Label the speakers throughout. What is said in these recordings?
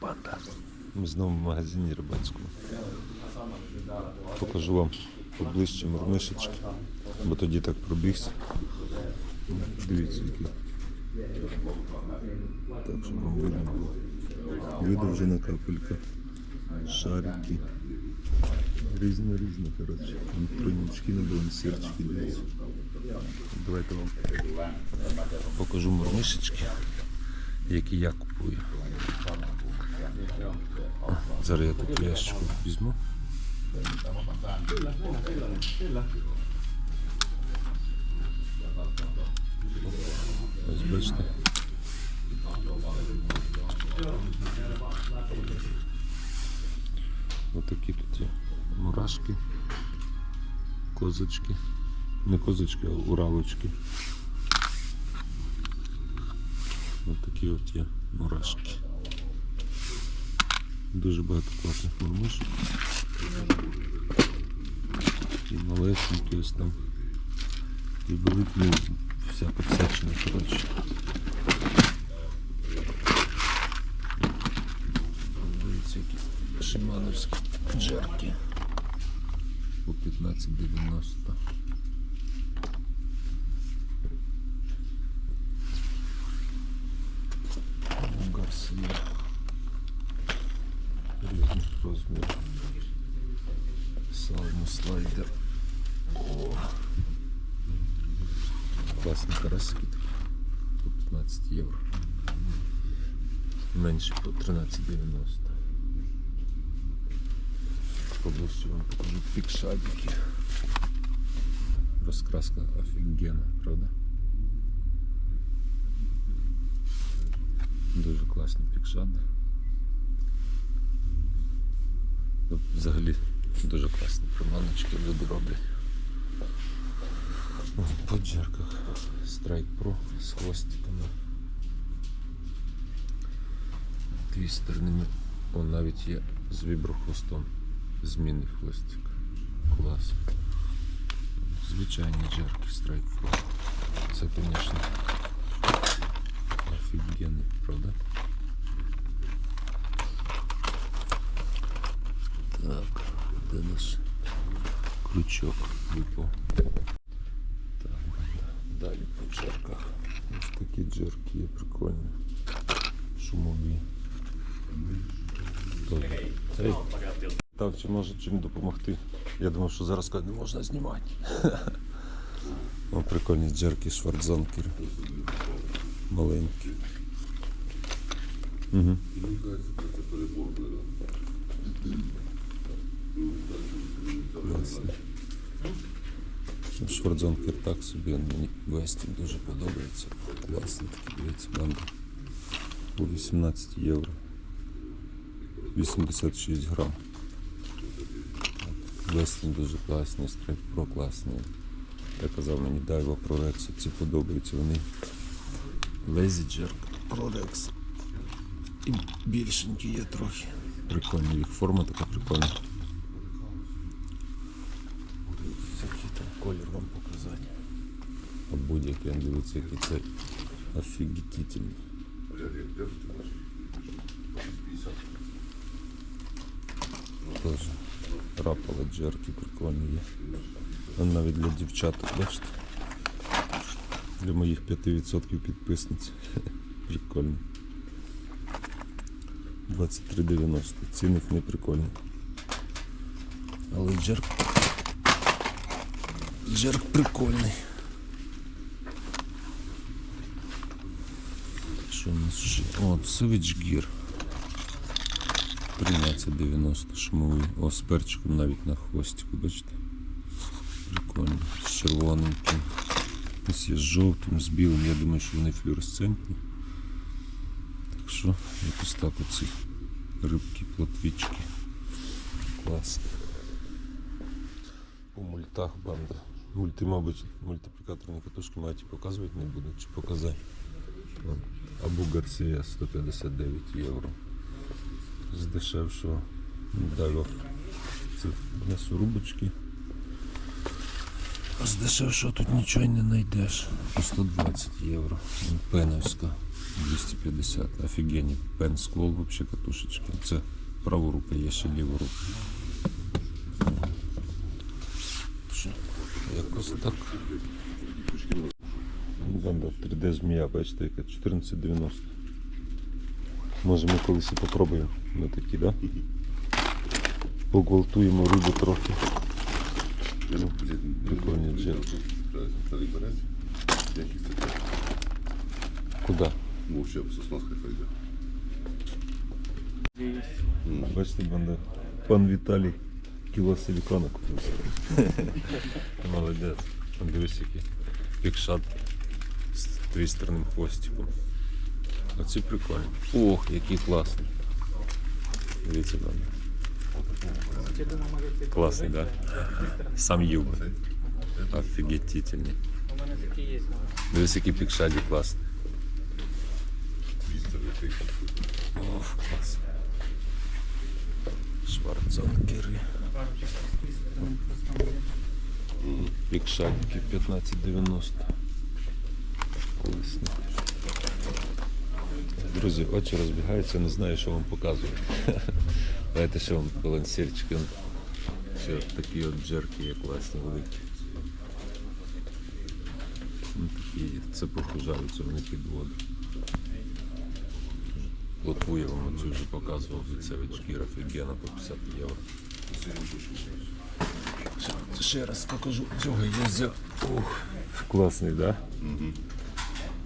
Speaker 1: банда. Ми знову в магазині рибацькому. Покажу вам поближче мурмишечки, бо тоді так пробігся. Дивіться, які. Так, щоб видно було. Видовжена капелька, шарики. Різно різно, коротше. Тронічки на балансирчики. Давайте вам покажу мурмишечки, які я купую. Зараз я таку ящику візьму. Ось бачите. Ось тут є мурашки, козочки. Не козочки, а уравочки. Ось такі от є мурашки. Дуже багато класних мормишок. І малесенькі ось там. І були ну, вся підсечена, коротше. Дивіться, які шимановські джерки. По 15,90. Слайдер. О. Класні карасики такі. По 15 євро. Менше по 13,90. Поближче вам покажу пікшадики. Розкраска офігенна, правда? Дуже класний пікшад. Ну, Взагалі дуже класні приманочки люди роблять. По джерках Strike Pro з хвостиками. Твістерними. О, навіть є з віброхвостом. Змінний хвостик. Клас. Звичайні джерки Strike Pro. Це, звісно, офігенний, правда? Так, де наш крючок випав? Так, далі по джерках. Ось такі джерки є прикольні. Шумові. Так, чи може чим допомогти? Я думав, що зараз не можна знімати. О, прикольні джерки шварцзанкери. Маленькі. Угу. Класно. Шварцзонкер так собі, мені Вестін дуже подобається. Класно такі, дивіться, банда. По 18 євро. 86 грам. Вестін дуже класний, Strike Pro класний. Я казав мені Daiwa Pro Rex, ці подобаються вони. Lazy Jerk Pro Rex. І більшенькі є трохи. Прикольні, їх форма така прикольна. Який там колір вам показати. Будь-який, дивіться, який це офігітительний. Тоже рапали джерки прикольні є. А навіть для дівчаток, бачите? Для моїх 5% підписниць. Прикольно. 23,90. Ціник не прикольний. Але джерк. Джерк прикольний. Що у нас ще? О, Savage Gear. 13,90 шумовий. О, з перчиком навіть на хвостику, бачите? Прикольно. З червоненьким. Ось є з жовтим, з білим. Я думаю, що вони флюоресцентні. Так що, якось так оці рибки, плотвічки. Клас. У мультах банда. Мульти, мабуть, мультиплікаторні катушки мають і показувати не будуть, чи показати. Абу Гарсія 159 євро. З дешевшого. Далі це м'ясорубочки. З дешевшого тут нічого не знайдеш. По 120 євро. Пеновська 250. Офігенні. Пен склол вообще катушечки. Це праву руку, є ще ліву руку. Якось так. Банда 3D змія, бачите, яка 1490. Може ми колись і попробуємо на такі, да? Погвалтуємо рибу трохи.
Speaker 2: Ну, блін,
Speaker 1: Прикольний джет.
Speaker 2: Це.
Speaker 1: Куди?
Speaker 2: Ну, ще сосноска хай йде.
Speaker 1: Бачите, банда. Пан Віталій кіло силікона купив. Молодець. Дивись, який пікшат з твістерним хвостиком. Оці прикольні. Ох, який класний. Дивіться, банда. Класний, да? Сам їв би. Офігетительний.
Speaker 3: У мене такі є.
Speaker 1: Дивись, який пікшаді класний. Ох, клас. Пікшадики 1590. Колесні. Друзі, очі розбігаються, не знаю, що вам показую. Давайте ще вам балансирчики. Ще такі от джерки є класні, великі. Ну, такі, це похожаються, вони під воду. Лотву я вам оцю вже показував від від шкіра Фігена по 50 євро. Ще- раз покажу. Цього я взяв. Ух, класний, да?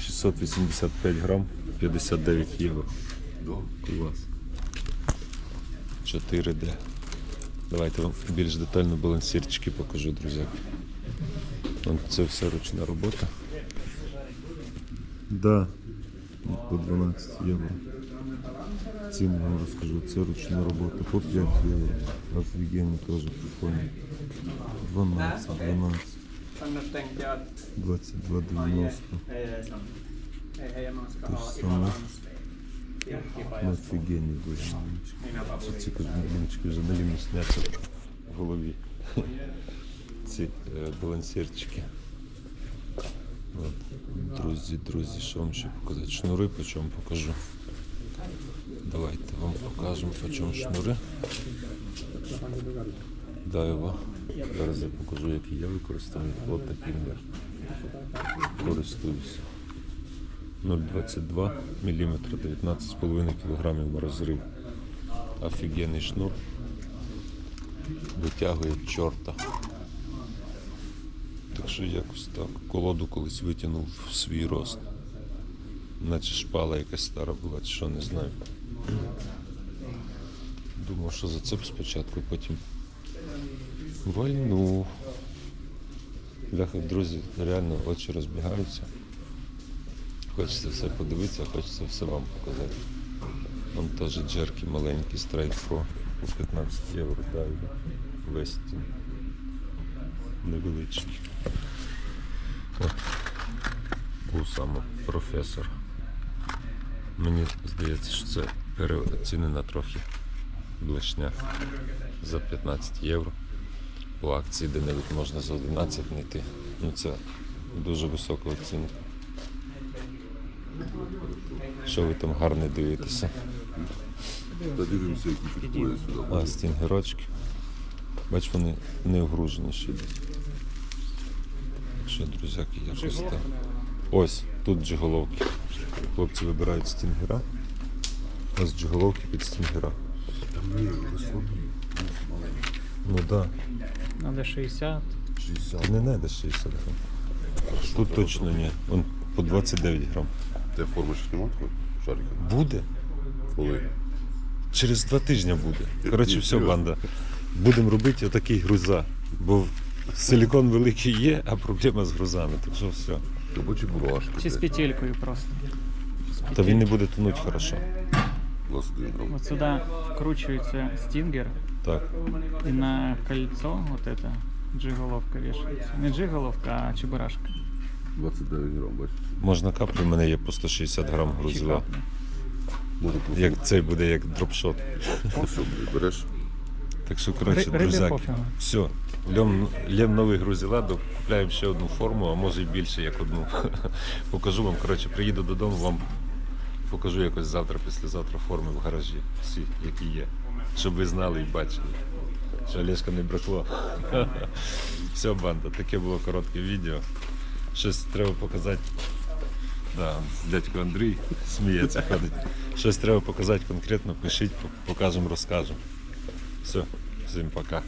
Speaker 1: 685 грам, 59 євро. Клас. 4D. Давайте вам більш детально балансирчики покажу, друзі. Це все ручна робота. Да. По 12 євро. Ціну вам розкажу. Це ручна робота. По 5 євро. Офігенно теж прикольно. 12, 12,
Speaker 3: Annars tänkte jag att
Speaker 1: 22, 90.
Speaker 3: eh, som eh, hemma ska
Speaker 1: Det är
Speaker 3: ha
Speaker 1: samma.
Speaker 3: ifall hans fjärrkipa
Speaker 1: Ну,
Speaker 3: jag får
Speaker 1: офігенні дуже. Ці кожмінчики вже налівно сняться в голові. Ці балансирчики. От. Друзі, друзі, що вам ще показати? Шнури по чому покажу. Давайте вам покажемо по чому шнури. Дайва. Зараз я покажу, які я використовую. От таким я користуюся. 0,22 мм, 19,5 кг розрив. Офігенний шнур. Витягує чорта. Так що якось так. Колоду колись витягнув в свій рост. Наче шпала якась стара була, чи що не знаю. Думав, що зацеп спочатку, потім вальнув. Бляха, друзі, реально очі розбігаються. Хочеться все подивитися, хочеться все вам показати. Вон теж джерки маленькі, Pro по 15 євро дають. Вестін. Невеличкий. О, був саме професор. Мені здається, що це переоцінена трохи блешня за 15 євро. По акції де навіть можна за 11 знайти. Ну це дуже висока оцінка. Що ви там гарне дивитеся?
Speaker 2: Та дивимося, які підходять сюди.
Speaker 1: А, стінгерочки. Бач, вони не огружені ще. Що, друзяки, якось так. Ось, тут джиголовки. Хлопці вибирають стінгера. Ось джиголовки під стінгера.
Speaker 2: Там розслабні.
Speaker 1: Ну так. Да.
Speaker 3: Надо 60.
Speaker 2: 60.
Speaker 1: Ти не знайдеш 60 грам. Тут точно ні. Вон по 29 грам.
Speaker 2: Те форми ще такої? Шарика.
Speaker 1: Буде?
Speaker 2: Коли?
Speaker 1: Через два тижні буде. Коротше, все, банда. Будемо робити отакий груза. Бо силікон великий є, а проблема з грузами. Так що все.
Speaker 2: Робочі бурашки.
Speaker 3: Чи з петелькою просто.
Speaker 1: Та він не буде тонути хорошо.
Speaker 2: 21 грам.
Speaker 3: Вот сюда вкручивается стингер,
Speaker 1: Так.
Speaker 3: и на кольцо вот это джиголовка вешается. Не джиголовка, а чебурашка.
Speaker 2: 29 грам, бачиш?
Speaker 1: Можна каплю, в мене є по 160 грам грузила.
Speaker 3: Чекапля.
Speaker 2: Може просто
Speaker 1: Як цей буде як дропшот.
Speaker 2: все, блядь, береш.
Speaker 1: Так що, коротше,
Speaker 3: Ри- риби
Speaker 1: друзяки,
Speaker 3: пофігу.
Speaker 1: все. Лем, лем новий Грузіладу, купляємо ще одну форму, а може і більше, як одну. Покажу вам. Коротше, приїду додому, вам покажу якось завтра, післязавтра форми в гаражі, всі, які є. Щоб ви знали і бачили. Що Олешка не бракло. Все, банда, таке було коротке відео. Щось треба показати. Да, дядько Андрій сміється, ходить. Щось треба показати конкретно, пишіть, покажемо, розкажемо. Все, всім пока.